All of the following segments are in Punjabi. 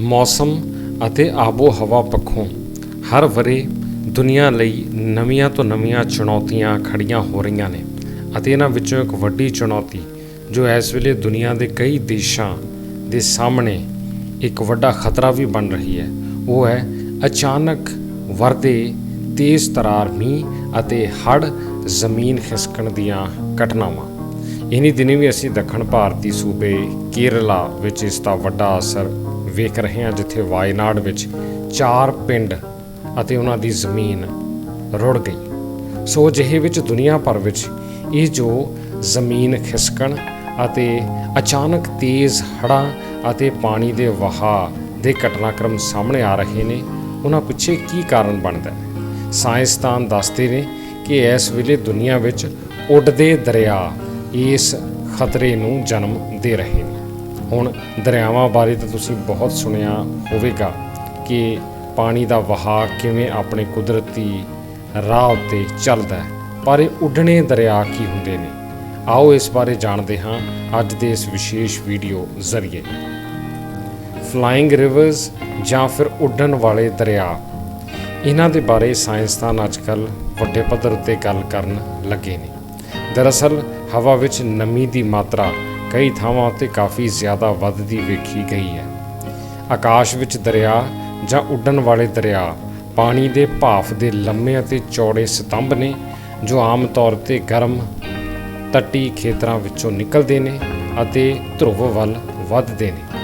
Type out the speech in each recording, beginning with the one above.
ਮੌਸਮ ਅਤੇ ਆਬੋ ਹਵਾ ਪੱਖੋਂ ਹਰ ਵਰੇ ਦੁਨੀਆ ਲਈ ਨਵੀਆਂ ਤੋਂ ਨਵੀਆਂ ਚੁਣੌਤੀਆਂ ਖੜੀਆਂ ਹੋ ਰਹੀਆਂ ਨੇ ਅਤੇ ਇਹਨਾਂ ਵਿੱਚੋਂ ਇੱਕ ਵੱਡੀ ਚੁਣੌਤੀ, ਜੋ ਇਸ ਵੇਲੇ ਦੁਨੀਆ ਦੇ ਕਈ ਦੇਸ਼ਾਂ ਦੇ ਸਾਹਮਣੇ ਇੱਕ ਵੱਡਾ ਖਤਰਾ ਵੀ ਬਣ ਰਹੀ ਹੈ, ਉਹ ਹੈ ਅਚਾਨਕ ਵਰਦੇ ਤੇਜ਼ ਤਰਾਰ ਮੀਂਹ ਅਤੇ ਹੜ੍ਹ ਜ਼ਮੀਨ ਖਿਸਕਣ ਦੀਆਂ ਘਟਨਾਵਾਂ। ਇਨੀ ਦਿਨੀ ਵੀ ਅਸੀਂ ਦੱਖਣ ਭਾਰਤੀ ਸੂਬੇ ਕੇਰਲਾ, ਵਿੱਚ ਇਸ ਦਾ ਵੱਡਾ ਅਸਰ ਵੇਖ ਰਹੇ ਹਾਂ ਜਿੱਥੇ ਵਾਇਨਾਡ ਵਿੱਚ ਚਾਰ ਪਿੰਡ ਅਤੇ ਉਹਨਾਂ ਦੀ ਜ਼ਮੀਨ ਰੁੜ ਗਈ। ਸੋ ਜਿਹੇ ਵਿੱਚ ਦੁਨੀਆ ਭਰ ਵਿੱਚ ਇਹ ਜੋ ਜ਼ਮੀਨ ਖਿਸਕਣ ਅਤੇ ਅਚਾਨਕ ਤੇਜ਼ ਹੜ੍ਹਾਂ ਅਤੇ ਪਾਣੀ ਦੇ ਵਹਾਅ ਦੇ ਘਟਨਾਕ੍ਰਮ ਸਾਹਮਣੇ ਆ ਰਹੇ ਨੇ, ਉਹਨਾਂ ਪਿੱਛੇ ਕੀ ਕਾਰਨ ਬਣਦਾ ਹੈ? ਸਾਇੰਸਦਾਨ ਦੱਸਦੇ ਨੇ ਕਿ ਇਸ ਵੇਲੇ ਦੁਨੀਆ ਵਿੱਚ ਉੱਡਦੇ ਦਰਿਆ ਇਸ ਖਤਰੇ ਨੂੰ ਜਨਮ ਦੇ ਰਹੇ ਨੇ। ਹੁਣ ਦਰਿਆਵਾਂ ਬਾਰੇ ਤਾਂ ਤੁਸੀਂ ਬਹੁਤ ਸੁਣਿਆ ਹੋਵੇਗਾ ਕਿ ਪਾਣੀ ਦਾ ਵਹਾਅ ਕਿਵੇਂ ਆਪਣੇ ਕੁਦਰਤੀ ਰਾਹ ਉੱਤੇ ਚੱਲਦਾ ਹੈ। ਪਰ ਇਹ ਉੱਡਣੇ ਦਰਿਆ ਕੀ ਹੁੰਦੇ ਨੇ? ਆਓ ਇਸ ਬਾਰੇ ਜਾਣਦੇ ਹਾਂ ਅੱਜ ਦੇ ਇਸ ਵਿਸ਼ੇਸ਼ ਵੀਡੀਓ ਜ਼ਰੀਏ। ਫਲਾਈਂਗ ਰਿਵਰਸ ਜਾਂ ਫਿਰ ਉੱਡਣ ਵਾਲੇ ਦਰਿਆ। ਇਹਨਾਂ ਦੇ ਬਾਰੇ ਸਾਇੰਸਦਾਨ ਅੱਜਕੱਲ ਵੱਡੇ ਪੱਧਰ ਉੱਤੇ ਗੱਲ ਕਰਨ ਲੱਗੇ ਨੇ। ਦਰਅਸਲ ਹਵਾ ਵਿੱਚ ਨਮੀ ਦੀ ਮਾਤਰਾ ਕਈ ਥਾਵਾਂ ਉੱਤੇ ਕਾਫੀ ਜ਼ਿਆਦਾ ਵੱਧਦੀ ਵੇਖੀ ਗਈ ਹੈ। ਆਕਾਸ਼ ਵਿੱਚ ਦਰਿਆ ਜਾਂ ਉੱਡਣ ਵਾਲੇ ਦਰਿਆ, ਪਾਣੀ ਦੇ ਭਾਫ ਦੇ ਲੰਮੇ ਅਤੇ ਚੌੜੇ ਸਤੰਭ ਨੇ, ਜੋ ਆਮ ਤੌਰ ਤੇ ਗਰਮ, ਤੱਟੀ ਖੇਤਰਾਂ ਵਿੱਚੋਂ ਨਿਕਲਦੇ ਨੇ ਅਤੇ ਧਰੁਵ ਵੱਲ ਵੱਧਦੇ ਨੇ।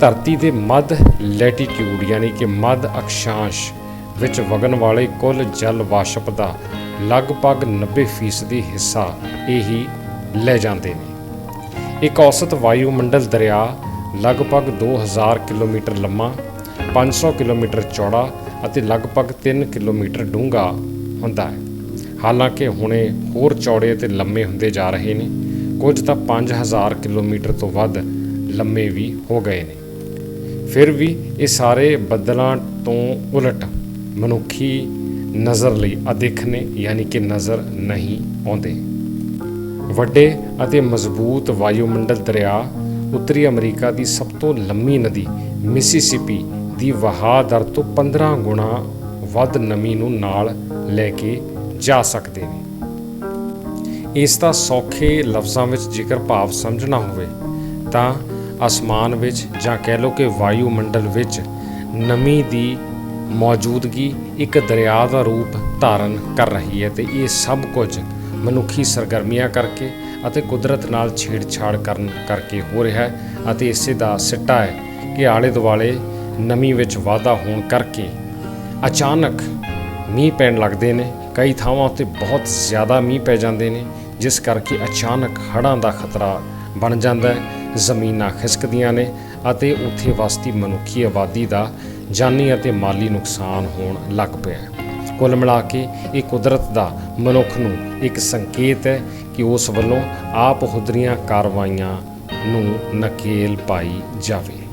ਧਰਤੀ ਦੇ ਮੱਧ ਲੈਟੀਟਿਊਡ ਯਾਨੀ ਕਿ ਮੱਧ ਅਕਸ਼ਾਂਸ਼ ਵਿੱਚ ਵਗਣ ਵਾਲੇ ਕੁੱਲ ਜਲ ਵਾਸ਼ਪ ਦਾ ਲਗਭਗ 90% ਹਿੱਸਾ ਇਹੀ ਲੈ ਜਾਂਦੇ ਨੇ। ਇੱਕ ਔਸਤ ਵਾਯੂਮੰਡਲ ਦਰਿਆ ਲਗਭਗ 2000 ਕਿਲੋਮੀਟਰ ਲੰਮਾ 500 ਕਿਲੋਮੀਟਰ ਚੌੜਾ ਅਤੇ ਲਗਭਗ 3 ਕਿਲੋਮੀਟਰ ਡੂੰਘਾ ਹੁੰਦਾ ਹੈ। ਹਾਲਾਂਕਿ ਹੁਣੇ ਹੋਰ ਚੌੜੇ ਅਤੇ ਲੰਮੇ ਹੁੰਦੇ ਜਾ ਰਹੇ ਨੇ, ਕੁਝ ਤਾਂ 5000 ਕਿਲੋਮੀਟਰ ਤੋਂ ਵੱਧ ਲੰਮੇ ਵੀ ਹੋ ਗਏ ਨੇ। ਫਿਰ ਵੀ ਇਹ ਸਾਰੇ ਬੱਦਲਾਂ ਤੋਂ ਉਲਟ ਮਨੁੱਖੀ ਨਜ਼ਰ ਲਈ ਅਦਿੱਖ ਨੇ, ਯਾਨੀ ਕਿ ਨਜ਼ਰ ਨਹੀਂ ਆਉਂਦੇ। ਵੱਡੇ ਅਤੇ ਮਜ਼ਬੂਤ ਵਾਯੂਮੰਡਲ ਦਰਿਆ ਉੱਤਰੀ ਅਮਰੀਕਾ ਦੀ ਸਭ ਤੋਂ ਲੰਮੀ ਨਦੀ ਮਿਸਿਸਿਪੀ ਦੀ ਵਹਾਅ ਦਰ ਤੋਂ 15 ਗੁਣਾ ਵੱਧ ਨਮੀ ਨੂੰ ਨਾਲ ਲੈ ਕੇ ਜਾ ਸਕਦੇ ਨੇ। ਇਸ ਦਾ ਸੌਖੇ ਲਫ਼ਜ਼ਾਂ ਵਿੱਚ ਜੇਕਰ ਭਾਵ ਸਮਝਣਾ ਹੋਵੇ, ਤਾਂ ਅਸਮਾਨ ਵਿੱਚ ਜਾਂ ਕਹਿ ਲਓ ਕਿ ਵਾਯੂਮੰਡਲ ਵਿੱਚ ਨਮੀ ਦੀ ਮੌਜੂਦਗੀ ਇੱਕ ਦਰਿਆ ਦਾ ਰੂਪ ਧਾਰਨ ਕਰ ਰਹੀ ਹੈ ਤੇ ਇਹ ਸਭ ਕੁਝ ਮਨੁੱਖੀ ਸਰਗਰਮੀਆਂ ਕਰਕੇ ਅਤੇ ਕੁਦਰਤ ਨਾਲ ਛੇੜਛਾੜ ਕਰਨ ਕਰਕੇ ਹੋ ਰਿਹਾ ਹੈ ਅਤੇ ਇਸੇ ਦਾ ਸਿੱਟਾ ਹੈ ਕਿ ਆਲੇ ਦੁਆਲੇ ਨਮੀ ਵਿੱਚ ਵਾਧਾ ਹੋਣ ਕਰਕੇ ਅਚਾਨਕ ਮੀਂਹ ਪੈਣ ਲੱਗਦੇ ਨੇ। ਕਈ ਥਾਵਾਂ ਉੱਤੇ ਬਹੁਤ ਜ਼ਿਆਦਾ ਮੀਂਹ ਪੈ ਜਾਂਦੇ ਨੇ, ਜਿਸ ਕਰਕੇ ਅਚਾਨਕ ਹੜ੍ਹਾਂ ਦਾ ਖਤਰਾ ਬਣ ਜਾਂਦਾ ਹੈ। ਜ਼ਮੀਨਾਂ ਖਿਸਕਦੀਆਂ ਨੇ ਅਤੇ ਉੱਥੇ ਵਸਦੀ ਮਨੁੱਖੀ ਆਬਾਦੀ ਦਾ ਜਾਨੀ ਅਤੇ ਮਾਲੀ ਨੁਕਸਾਨ ਹੋਣ ਲੱਗ ਪਿਆ ਹੈ। ਕੁੱਲ ਮਿਲਾ ਕੇ ਇਹ ਕੁਦਰਤ ਦਾ ਮਨੁੱਖ ਨੂੰ ਇੱਕ ਸੰਕੇਤ ਹੈ ਕਿ ਉਸ ਵੱਲੋਂ ਆਪ ਹੁਦਰੀਆਂ ਕਾਰਵਾਈਆਂ ਨੂੰ ਨਕੇਲ ਪਾਈ ਜਾਵੇ।